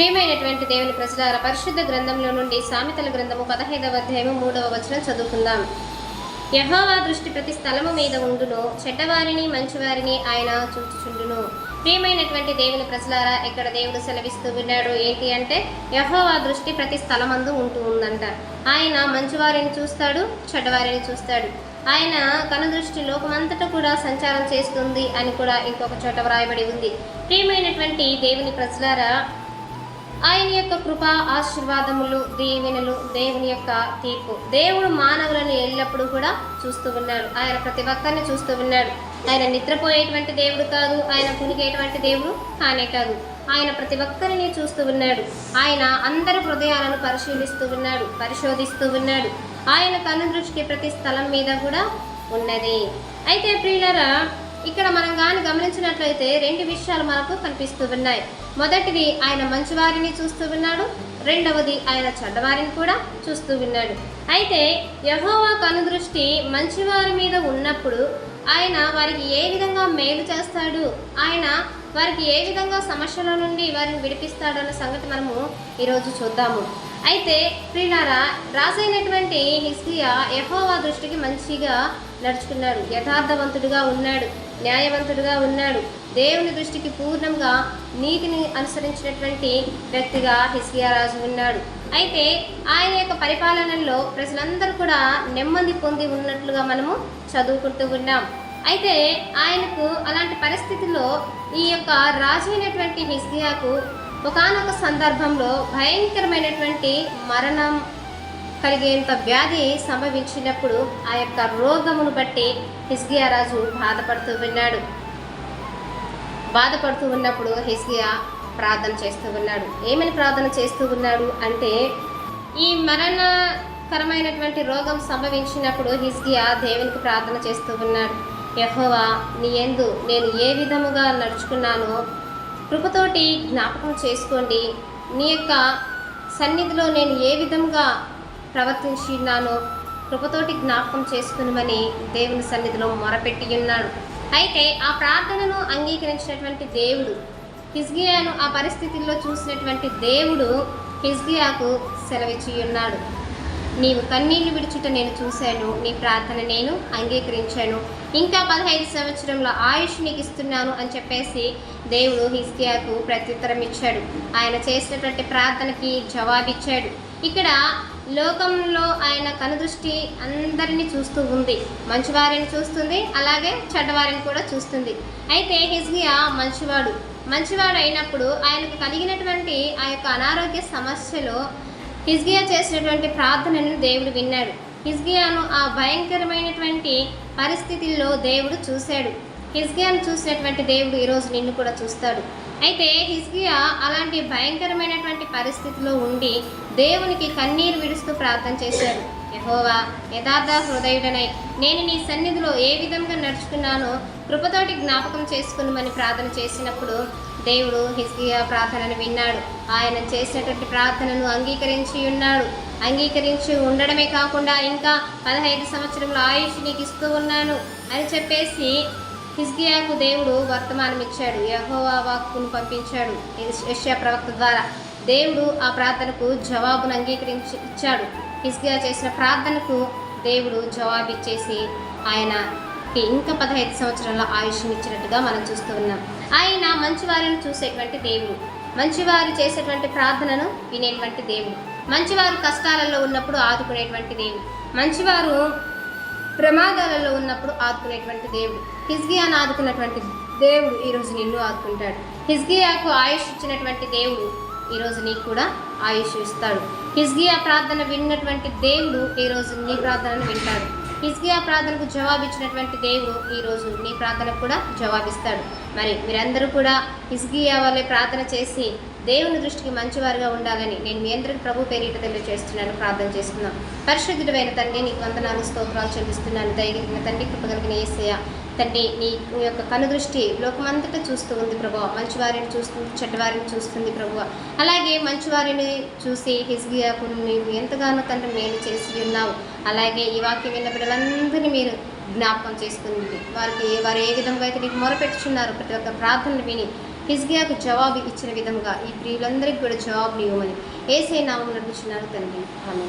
ప్రియమైనటువంటి దేవుని ప్రజల పరిశుద్ధ గ్రంథంలో నుండి సామెతల గ్రంథము పదహైదవ అధ్యాయము మూడవ వచనం చదువుకుందాం. యహోవా దృష్టి ప్రతి స్థలము మీద ఉండును చెడ్డవారిని మంచివారిని ఆయన చూచుచుండును. ప్రియమైనటువంటి దేవుని ప్రజలారా ఇక్కడ దేవుడు సెలవిస్తూ విన్నాడు ఏంటి అంటే యహోవా దృష్టి ప్రతి స్థలమందు ఉంటూ ఉందంట. ఆయన మంచివారిని చూస్తాడు చెడ్డవారిని చూస్తాడు. ఆయన కనుదృష్టి లోకమంతటా కూడా సంచారం చేస్తుంది అని కూడా ఇంకొక చోట వ్రాయబడి ఉంది. ప్రియమైనటువంటి దేవుని ప్రజలారా ఆయన యొక్క కృప ఆశీర్వాదములు దీవెనలు దేవుని యొక్క తీర్పు. దేవుడు మానవులను ఎల్లప్పుడూ కూడా చూస్తూ ఉన్నాడు. ఆయన ప్రతి ఒక్కరిని చూస్తూ ఉన్నాడు. ఆయన నిద్రపోయేటువంటి దేవుడు కాదు. ఆయన కునికేటువంటి దేవుడు కానే కాదు. ఆయన ప్రతి ఒక్కరిని చూస్తూ ఉన్నాడు. ఆయన అందరి హృదయాలను పరిశీలిస్తూ ఉన్నాడు పరిశోధిస్తూ ఉన్నాడు. ఆయన కనుదృష్టి ప్రతి స్థలం మీద కూడా ఉన్నది. అయితే ప్రియులరా ఇక్కడ మనం కానీ గమనించినట్లయితే రెండు విషయాలు మనకు కనిపిస్తూ ఉన్నాయి. మొదటిది ఆయన మంచివారిని చూస్తూ ఉన్నాడు. రెండవది ఆయన చెడ్డవారిని కూడా చూస్తూ ఉన్నాడు. అయితే యహోవా కనుదృష్టి మంచివారి మీద ఉన్నప్పుడు ఆయన వారికి ఏ విధంగా మేలు చేస్తాడు? ఆయన వారికి ఏ విధంగా సమస్యల నుండి వారిని విడిపిస్తాడన్న సంగతి మనము ఈరోజు చూద్దాము. అయితే ప్రియులారా రాసైనటువంటి హిస్కియా యహోవా దృష్టికి మంచిగా నడుచుకున్నాడు. యథార్థవంతుడుగా ఉన్నాడు న్యాయవంతుడుగా ఉన్నాడు. దేవుని దృష్టికి పూర్ణంగా నీతిని అనుసరించినటువంటి వ్యక్తిగా హిస్కియా రాజు ఉన్నాడు. అయితే ఆయన యొక్క పరిపాలనలో ప్రజలందరూ కూడా నెమ్మది పొంది ఉన్నట్లుగా మనము చదువుకుంటూ ఉన్నాం. అయితే ఆయనకు అలాంటి పరిస్థితుల్లో ఈ యొక్క రాజు అయినటువంటి హిస్కియాకు ఒకానొక సందర్భంలో భయంకరమైనటువంటి మరణం కలిగేంత వ్యాధి సంభవించినప్పుడు ఆ యొక్క రోగమును బట్టి హిస్గియా రాజు బాధపడుతూ విన్నాడు బాధపడుతూ ఉన్నప్పుడు హిస్గియా ప్రార్థన చేస్తూ ఉన్నాడు. ఏమని ప్రార్థన చేస్తూ ఉన్నాడు అంటే ఈ మరణకరమైనటువంటి రోగం సంభవించినప్పుడు హిస్గియా దేవునికి ప్రార్థన చేస్తూ ఉన్నాడు. యహోవా నీ ఎందు నేను ఏ విధముగా నడుచుకున్నానో కృపతోటి జ్ఞాపకం చేసుకోండి. నీ యొక్క సన్నిధిలో నేను ఏ విధంగా ప్రవర్తించున్నానో కృపతోటి జ్ఞాపకం చేసుకునమని దేవుని సన్నిధిలో మొరపెట్టి ఉన్నాడు. అయితే ఆ ప్రార్థనను అంగీకరించినటువంటి దేవుడు హిజ్గియాను ఆ పరిస్థితుల్లో చూసినటువంటి దేవుడు హిజ్గియాకు సెలవిచ్చి ఉన్నాడు. నీవు కన్నీళ్ళు విడుచుట నేను చూశాను నీ ప్రార్థన నేను అంగీకరించాను. ఇంకా పదహైదు సంవత్సరంలో ఆయుష్ నీకు ఇస్తున్నాను అని చెప్పేసి దేవుడు హిస్కియాకు ప్రత్యుత్తరం ఇచ్చాడు. ఆయన చేసినటువంటి ప్రార్థనకి జవాబిచ్చాడు. ఇక్కడ లోకంలో ఆయన కనుదృష్టి అందరినీ చూస్తూ ఉంది. మంచివారిని చూస్తుంది అలాగే చెడ్డవారిని కూడా చూస్తుంది. అయితే హిజ్గియా మంచివాడు. మంచివాడు అయినప్పుడు ఆయనకు కలిగినటువంటి ఆ యొక్క అనారోగ్య సమస్యలో హిజ్గియా చేసినటువంటి ప్రార్థనను దేవుడు విన్నాడు. హిజ్గియాను ఆ భయంకరమైనటువంటి పరిస్థితుల్లో దేవుడు చూశాడు. హిజ్గియాను చూసినటువంటి దేవుడు ఈరోజు నిన్ను కూడా చూస్తాడు. అయితే హిజ్గియా అలాంటి భయంకరమైనటువంటి పరిస్థితిలో ఉండి దేవునికి కన్నీరు విడుస్తూ ప్రార్థన చేశాడు. యహోవా యథార్థ హృదయుడనై నేను నీ సన్నిధిలో ఏ విధంగా నడుచుకున్నానో కృపతోటి జ్ఞాపకం చేసుకునమని ప్రార్థన చేసినప్పుడు దేవుడు హిస్కియా ప్రార్థనను విన్నాడు. ఆయన చేసినటువంటి ప్రార్థనను అంగీకరించి ఉన్నాడు. అంగీకరించి ఉండడమే కాకుండా ఇంకా పదహైదు సంవత్సరంలో ఆయుష్ నీకు ఇస్తూ ఉన్నాను అని చెప్పేసి హిస్కియాకు దేవుడు వర్తమానం ఇచ్చాడు. యహోవా వాక్కును పంపించాడు యష్యా ప్రవక్త ద్వారా. దేవుడు ఆ ప్రార్థనకు జవాబును అంగీకరించి ఇచ్చాడు. హిస్కియా చేసిన ప్రార్థనకు దేవుడు జవాబు ఇచ్చేసి కి ఇంకా పదహైదు సంవత్సరాల ఆయుష్ని ఇచ్చినట్టుగా మనం చూస్తూ ఉన్నాం. ఆయన మంచివారిని చూసేటువంటి దేవుడు. మంచివారు చేసేటువంటి ప్రార్థనను వినేటువంటి దేవుడు. మంచివారు కష్టాలలో ఉన్నప్పుడు ఆదుకునేటువంటి దేవుడు. మంచివారు ప్రమాదాలలో ఉన్నప్పుడు ఆదుకునేటువంటి దేవుడు. హిజ్గియాను ఆదుకున్నటువంటి దేవుడు ఈరోజు నిన్ను ఆదుకుంటాడు. హిజ్గియాకు ఆయుష్ ఇచ్చినటువంటి దేవుడు ఈరోజు నీకు కూడా ఆయుష్ ఇస్తాడు. హిజ్గియా ప్రార్థన విన్నటువంటి దేవుడు ఈరోజు నీ ప్రార్థనను వింటాడు. హిజ్గియా ప్రార్థనకు జవాబిచ్చినటువంటి దేవుడు ఈరోజు నీ ప్రార్థనకు కూడా జవాబిస్తాడు. మరి మీరందరూ కూడా హిస్గియా వల్లే ప్రార్థన చేసి దేవుని దృష్టికి మంచివారుగా ఉండాలని నేను మీ అందరికి ప్రభు పేరిట తెలియజేస్తున్నాను. ప్రార్థన చేస్తున్నాం పరిశుద్ధుడైన తండ్రి నీకు వందనాలు స్తోత్రాలు చెల్లిస్తున్నాను. దయగలిగిన తండ్రి కృపగలిగిన ఏసయ తండ్రి నీ యొక్క కనుదృష్టి లోకమంతటా చూస్తూ ఉంది ప్రభు. మంచివారిని చూస్తుంది చెడ్డవారిని చూస్తుంది ప్రభు. అలాగే మంచివారిని చూసి హిజ్గియాకు నీవు ఎంతగానో తండ్రి మేలు చేసి ఉన్నావు. అలాగే ఈ వాక్యం విన్న బిడ్డలందరినీ మీరు జ్ఞాపకం చేసుకుంది వారికి వారు ఏ విధంగా అయితే నీకు మొరపెట్టుచున్నారు ప్రతి ఒక్క ప్రార్థనలు విని హిజ్గియాకు జవాబు ఇచ్చిన విధంగా ఈ ప్రియులందరికీ కూడా జవాబులు ఇవ్వమని ఏసే నామం నడుపుచున్నారు తండ్రి. ఆమె